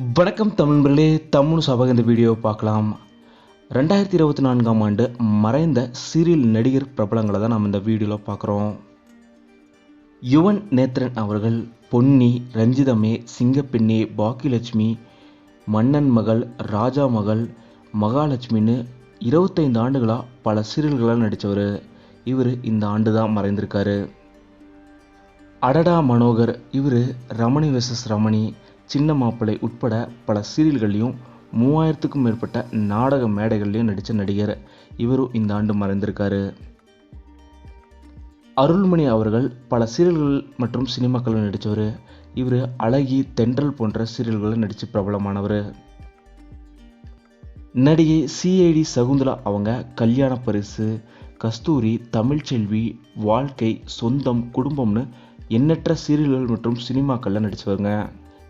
வணக்கம் தமிழ்களே தமிழ் சபக இந்த வீடியோ பார்க்கலாம். ரெண்டாயிரத்தி இருபத்தி நான்காம் ஆண்டு மறைந்த சீரியல் நடிகர் பிரபலங்களை தான் நம்ம இந்த வீடியோவில் பார்க்குறோம். யுவன் நேத்ரன் அவர்கள் பொன்னி ரஞ்சிதமே சிங்கப்பெண்ணே பாக்கியலட்சுமி மன்னன் மகள் ராஜா மகள் மகாலட்சுமின்னு இருபத்தைந்து ஆண்டுகளாக பல சீரியல்களாக நடித்தவர். இவர் இந்த ஆண்டு தான் மறைந்திருக்காரு. அடடா மனோகர் இவர் ரமணி வெசஸ் ரமணி. சின்ன மாப்பிள்ளை உட்பட பல சீரியல்கள்லையும் மூவாயிரத்துக்கும் மேற்பட்ட நாடக மேடைகள்லையும் நடித்த நடிகர் இவரும் இந்த ஆண்டு மறைந்திருக்காரு. அருள்மணி அவர்கள் பல சீரியல்கள் மற்றும் சினிமாக்களில் நடித்தவர் இவர் அழகி தென்றல் போன்ற சீரியல்களில் நடித்து பிரபலமானவர். நடிகை சிஐடி சகுந்தலா அவங்க கல்யாண பரிசு கஸ்தூரி தமிழ்ச்செல்வி வாழ்க்கை சொந்தம் குடும்பம்னு எண்ணற்ற சீரியல்கள் மற்றும் சினிமாக்களில் நடித்தவங்க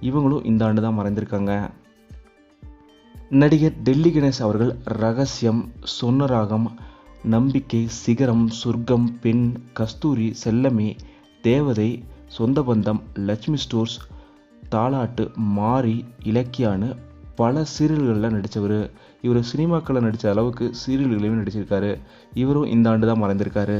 இவங்களும் இந்த ஆண்டு தான் மறைந்திருக்காங்க. நடிகர் டெல்லி கணேஷ் அவர்கள் ரகசியம் சொன்னராகம் நம்பிக்கை சிகரம் சொர்க்கம் பெண் கஸ்தூரி செல்லமே தேவதை சொந்த பந்தம் லட்சுமி ஸ்டோர்ஸ் தாலாட்டு மாரி இலக்கியான்னு பல சீரியல்களில் நடித்தவர் இவர் சினிமாக்களில் நடித்த அளவுக்கு சீரியல்களையும் நடிச்சிருக்காரு. இவரும் இந்த ஆண்டு தான் மறைந்திருக்காரு.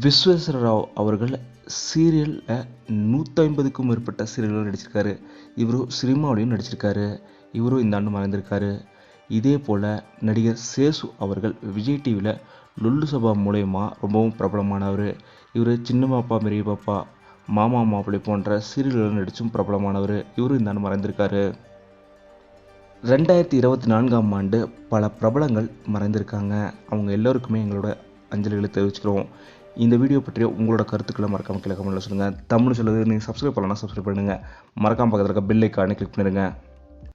விஸ்வேஸ்வர ராவ் அவர்கள் சீரியலில் நூற்றி ஐம்பதுக்கும் மேற்பட்ட சீரியல்கள் நடிச்சிருக்காரு. இவரும் சினிமாவிலையும் நடிச்சிருக்காரு. இவரும் இந்த ஆண்டு மறைந்திருக்காரு. இதே போல் நடிகர் சேசு அவர்கள் விஜய் டிவியில் லுல்லு சபா மூலயமா ரொம்பவும் பிரபலமானவர். இவர் சின்ன பாப்பா பெரிய பாப்பா மாமா மாப்பிள்ளை போன்ற சீரியல்கள் நடித்தும் பிரபலமானவர். இவரும் இந்த ஆண்டு மறைந்திருக்காரு. ரெண்டாயிரத்தி இருபத்தி நான்காம் ஆண்டு பல பிரபலங்கள் மறைந்திருக்காங்க. அவங்க எல்லோருக்குமே எங்களோட அஞ்சலிகளை தெரிவிச்சுக்கிறோம் இந்த வீடியோ பற்றிய உங்களோட கருத்துக்களை மறக்காம கீழே கமெண்ட்டில் சொல்லுங்கள் தமிழ் சொல்லுது நீங்கள் சப்ஸ்கிரைப் பண்ணலாம் சப்ஸ்கிரைப் பண்ணுங்கள் மறக்காம பக்கத்தில் இருக்க பெல் ஐக்கானே கிளிக் பண்ணிடுங்க.